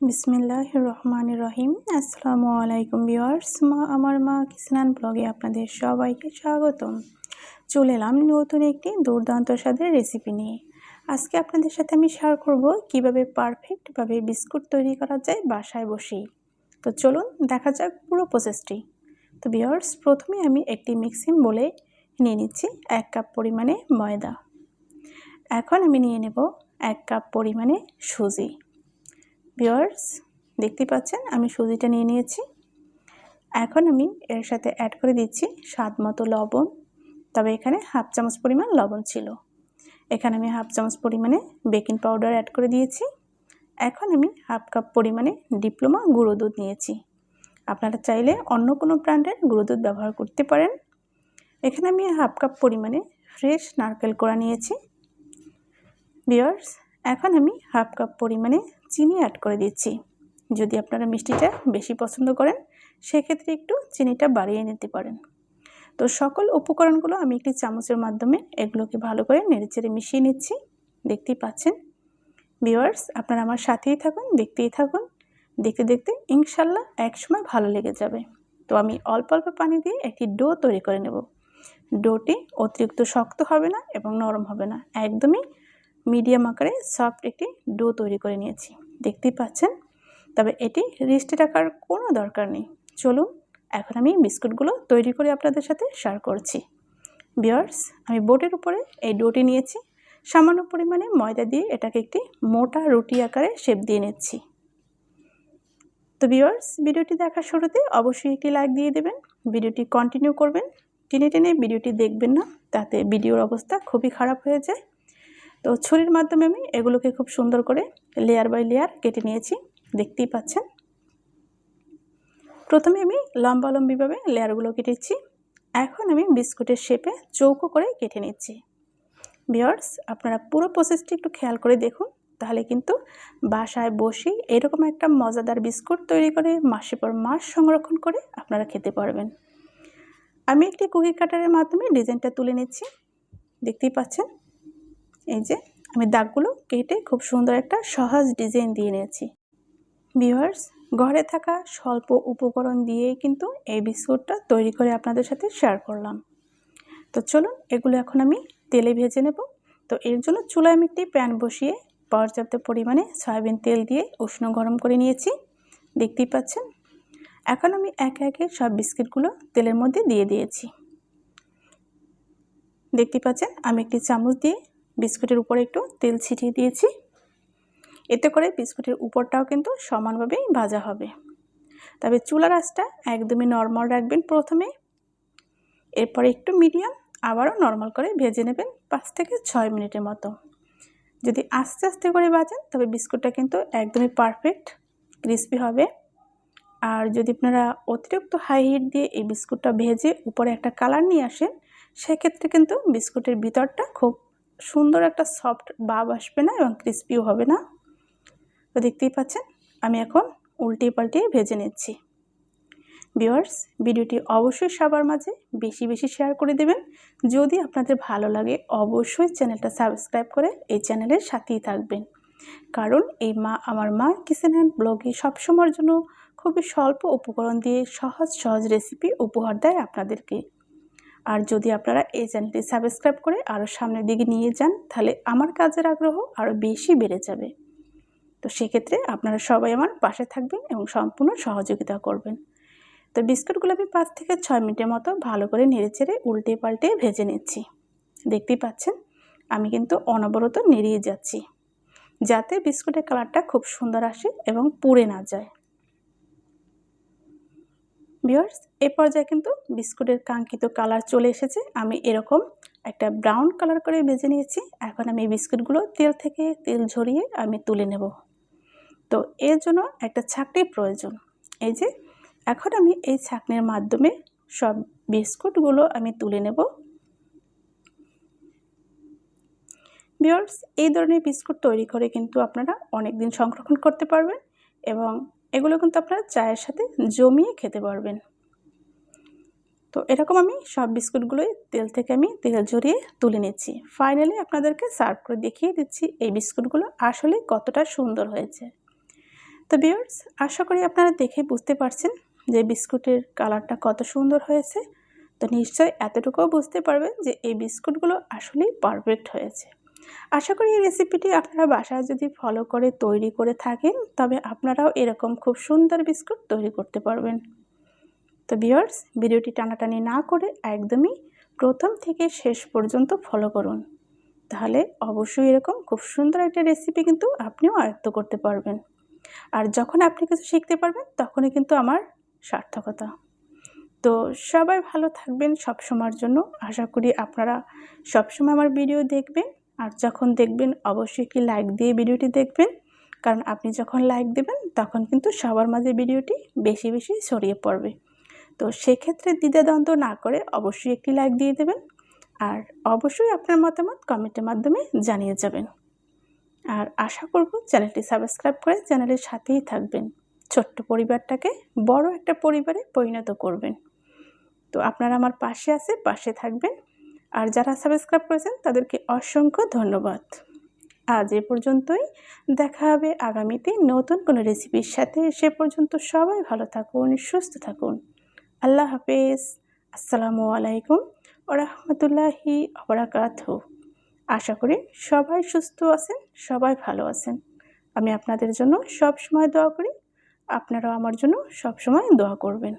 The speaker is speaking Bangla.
বিসমিল্লাহ রহমান রহিম আসসালামু আলাইকুম ভিউয়ার্স, মা, আমার মা কিসনান ব্লগে আপনাদের সবাইকে স্বাগতম। চলে এলাম নতুন একটি দুর্দান্ত স্বাদের রেসিপি নিয়ে। আজকে আপনাদের সাথে আমি শেয়ার করব কীভাবে পারফেক্টভাবে বিস্কুট তৈরি করা যায় বাসায় বসেই। তো চলুন, দেখা যাক পুরো প্রসেসটি তো ভিউয়ার্স, প্রথমে আমি একটি মিক্সিং বলে নিয়ে নিচ্ছি এক কাপ পরিমাণে ময়দা। এখন আমি নিয়ে নেব এক কাপ পরিমাণে সুজি। ভিওয়ার্স দেখতে পাচ্ছেন, আমি সুজিটা নিয়ে নিয়েছি। এখন আমি এর সাথে অ্যাড করে দিচ্ছি স্বাদ মতো লবণ। তবে এখানে হাফ চামচ পরিমাণ লবণ ছিল। এখানে আমি হাফ চামচ পরিমাণে বেকিং পাউডার অ্যাড করে দিয়েছি। এখন আমি হাফ কাপ পরিমাণে ডিপ্লোমা গুঁড়ো দুধ নিয়েছি। আপনারা চাইলে অন্য কোনো ব্র্যান্ডের গুঁড়ো দুধ ব্যবহার করতে পারেন। এখানে আমি হাফ কাপ পরিমাণে ফ্রেশ নারকেল কোড়া নিয়েছি। বিয়ার্স এখন আমি হাফ কাপ পরিমাণে চিনি অ্যাড করে দিচ্ছি। যদি আপনারা মিষ্টিটা বেশি পছন্দ করেন, সেক্ষেত্রে একটু চিনিটা বাড়িয়ে নিতে পারেন। তো সকল উপকরণগুলো আমি একটি চামচের মাধ্যমে এগুলোকে ভালো করে নেড়েচেড়ে মিশিয়ে নিচ্ছি। দেখতেই পাচ্ছেন? ভিওয়ার্স আপনারা আমার সাথেই থাকুন, দেখতেই থাকুন। দেখতে দেখতে ইনশাল্লাহ একসময় ভালো লেগে যাবে। তো আমি অল্প অল্প পানি দিয়ে একটি ডো তৈরি করে নেব। ডোটি অতিরিক্ত শক্ত হবে না এবং নরম হবে না। একদমই মিডিয়াম আকারে সফট একটি ডো তৈরি করে নিয়েছি। দেখতেই পাচ্ছেন? তবে এটি রেস্টে রাখার কোনো দরকার নেই। চলুন, এখন আমি বিস্কুটগুলো তৈরি করে আপনাদের সাথে শেয়ার করছি। বিয়ার্স আমি বোটের উপরে এই ডোটি নিয়েছি। সামান্য পরিমাণে ময়দা দিয়ে এটাকে একটি মোটা রুটি আকারে শেপ দিয়ে নিচ্ছি। তো বিয়ার্স ভিডিওটি দেখার শুরুতে অবশ্যই একটি লাইক দিয়ে দেবেন। ভিডিওটি কন্টিনিউ করবেন। টেনে টেনে ভিডিওটি দেখবেন না, তাতে ভিডিওর অবস্থা খুবই খারাপ হয়ে যায়। তো ছুরির মাধ্যমে আমি এগুলোকে খুব সুন্দর করে লেয়ার বাই লেয়ার কেটে নিয়েছি, দেখতেই পাচ্ছেন। প্রথমে আমি লম্বা লম্বিভাবে লেয়ারগুলো কেটেছি। এখন আমি বিস্কুটের শেপে চৌকো করে কেটে নিচ্ছি। বিয়ার্স আপনারা পুরো প্রসেসটি একটু খেয়াল করে দেখুন, তাহলে কিন্তু বাসায় বসে এরকম একটা মজাদার বিস্কুট তৈরি করে মাসে পর মাস সংরক্ষণ করে আপনারা খেতে পারবেন। আমি একটি কুকি কাটারের মাধ্যমে ডিজাইনটা তুলে নিচ্ছি। দেখতেই পাচ্ছেন? এই যে আমি দাগগুলো কেটে খুব সুন্দর একটা সহজ ডিজাইন দিয়ে নিয়েছি। ভিউয়ার্স, ঘরে থাকা স্বল্প উপকরণ দিয়েই কিন্তু এই বিস্কুটটা তৈরি করে আপনাদের সাথে শেয়ার করলাম। তো চলুন, এগুলো এখন আমি তেলে ভেজে নেব। তো এর জন্য চুলায় আমি একটি প্যান বসিয়ে পর্যাপ্ত পরিমাণে সয়াবিন তেল দিয়ে উষ্ণ গরম করে নিয়েছি। দেখতেই পাচ্ছেন? এখন আমি একে একে সব বিস্কিটগুলো তেলের মধ্যে দিয়ে দিয়েছি। দেখতে পাচ্ছেন? আমি একটি চামচ দিয়ে বিস্কুটের উপরে একটু তেল ছিটিয়ে দিয়েছি। এতে করে বিস্কুটের উপরটাও কিন্তু সমানভাবেই ভাজা হবে। তবে চুলার আঁচটা একদমই নর্মাল রাখবেন প্রথমে। এরপরে একটু মিডিয়াম, আবারও নর্মাল করে ভেজে নেবেন পাঁচ থেকে ছয় মিনিটের মতো। যদি আস্তে আস্তে করে ভাজেন, তবে বিস্কুটটা কিন্তু একদমই পারফেক্ট, ক্রিসপি হবে। আর যদি আপনারা অতিরিক্ত হাই হিট দিয়ে এই বিস্কুটটা ভেজে উপরে একটা কালার নিয়ে আসেন, সেক্ষেত্রে কিন্তু বিস্কুটের ভিতরটা খুব সুন্দর একটা সফট বাব আসবে না এবং ক্রিস্পিও হবে না। তো দেখতেই পাচ্ছেন, আমি এখন উল্টে পাল্টে ভেজে নিচ্ছি। ভিওয়ার্স ভিডিওটি অবশ্যই সবার মাঝে বেশি বেশি শেয়ার করে দেবেন। যদি আপনাদের ভালো লাগে, অবশ্যই চ্যানেলটা সাবস্ক্রাইব করে এই চ্যানেলের সাথেই থাকবেন। কারণ এই মা, আমার মা কিচেন হ্যান্ড ব্লগে সবসময়ের জন্য খুবই স্বল্প উপকরণ দিয়ে সহজ সহজ রেসিপি উপহার দেয় আপনাদেরকে। আর যদি আপনারা এই চ্যানেলটি সাবস্ক্রাইব করে আরও সামনের দিকে নিয়ে যান, তাহলে আমার কাজের আগ্রহ আরও বেশি বেড়ে যাবে। তো সেক্ষেত্রে আপনারা সবাই আমার পাশে থাকবেন এবং সম্পূর্ণ সহযোগিতা করবেন। তো বিস্কুটগুলো আমি পাঁচ থেকে ছয় মিনিটের মতো ভালো করে নেড়ে চেড়ে উল্টে পাল্টে ভেজে নিচ্ছি। দেখতেই পাচ্ছেন, আমি কিন্তু অনবরত নেড়িয়ে যাচ্ছি, যাতে বিস্কুটের কালারটা খুব সুন্দর আসে এবং পুড়ে না যায়। বিয়ার্স এ পর্যায়ে কিন্তু বিস্কুটের কাঙ্ক্ষিত কালার চলে এসেছে। আমি এরকম একটা ব্রাউন কালার করে ভেজে নিয়েছি। এখন আমি বিস্কুটগুলো তেল থেকে তেল ঝরিয়ে আমি তুলে নেব। তো এর জন্য একটা ছাকনির প্রয়োজন। এই যে, এখন আমি এই ছাকনির মাধ্যমে সব বিস্কুটগুলো আমি তুলে নেব। বিয়ার্স এই ধরনের বিস্কুট তৈরি করে কিন্তু আপনারা অনেক দিন সংরক্ষণ করতে পারবেন এবং এগুলো কিন্তু আপনারা চায়ের সাথে জমিয়ে খেতে পারবেন। তো এরকম আমি সব বিস্কুটগুলোই তেল থেকে আমি তেল ঝরিয়ে তুলে নিচ্ছি। ফাইনালি আপনাদেরকে সার্ভ করে দেখিয়ে দিচ্ছি এই বিস্কুটগুলো আসলে কতটা সুন্দর হয়েছে। তো বিয়ার্স আশা করি আপনারা দেখে বুঝতে পারছেন যে বিস্কুটের কালারটা কত সুন্দর হয়েছে। তো নিশ্চয়ই এতটুকুও বুঝতে পারবেন যে এই বিস্কুটগুলো আসলেই পারফেক্ট হয়েছে। আশা করি এই রেসিপিটি আপনারা বাসায় যদি ফলো করে তৈরি করে থাকেন, তবে আপনারাও এরকম খুব সুন্দর বিস্কুট তৈরি করতে পারবেন। তো বিয়ার্স ভিডিওটি টানাটানি না করে একদমই প্রথম থেকে শেষ পর্যন্ত ফলো করুন। তাহলে অবশ্যই এরকম খুব সুন্দর একটা রেসিপি কিন্তু আপনিও আয়ত্ত করতে পারবেন। আর যখন আপনি কিছু শিখতে পারবেন, তখনই কিন্তু আমার সার্থকতা। তো সবাই ভালো থাকবেন সব সময়ের জন্য। আশা করি আপনারা সবসময় আমার ভিডিও দেখবেন। আর যখন দেখবেন অবশ্যই একটি লাইক দিয়ে ভিডিওটি দেখবেন। কারণ আপনি যখন লাইক দেবেন, তখন কিন্তু সবার মাঝে ভিডিওটি বেশি বেশি ছড়িয়ে পড়বে। তো সেক্ষেত্রে দ্বিধাদ্বন্দ্ব না করে অবশ্যই একটি লাইক দিয়ে দেবেন আর অবশ্যই আপনার মতামত কমেন্টের মাধ্যমে জানিয়ে যাবেন। আর আশা করব চ্যানেলটি সাবস্ক্রাইব করে চ্যানেলের সাথেই থাকবেন। ছোট্ট পরিবারটাকে বড় একটা পরিবারে পরিণত করবেন। তো আপনারা আমার পাশে আছে, পাশে থাকবেন। আর যারা সাবস্ক্রাইব করেছেন, তাদেরকে অসংখ্য ধন্যবাদ। আজ এ পর্যন্তই। দেখা হবে আগামীতে নতুন কোনো রেসিপির সাথে। সে পর্যন্ত সবাই ভালো থাকুন, সুস্থ থাকুন। আল্লাহ হাফেজ। আসসালামু আলাইকুম ওরহমতুল্লাহি অবরাকাত আশা করি সবাই সুস্থ আছেন, সবাই ভালো আছেন। আমি আপনাদের জন্য সব সময় দোয়া করি। আপনারাও আমার জন্য সব সময় দোয়া করবেন।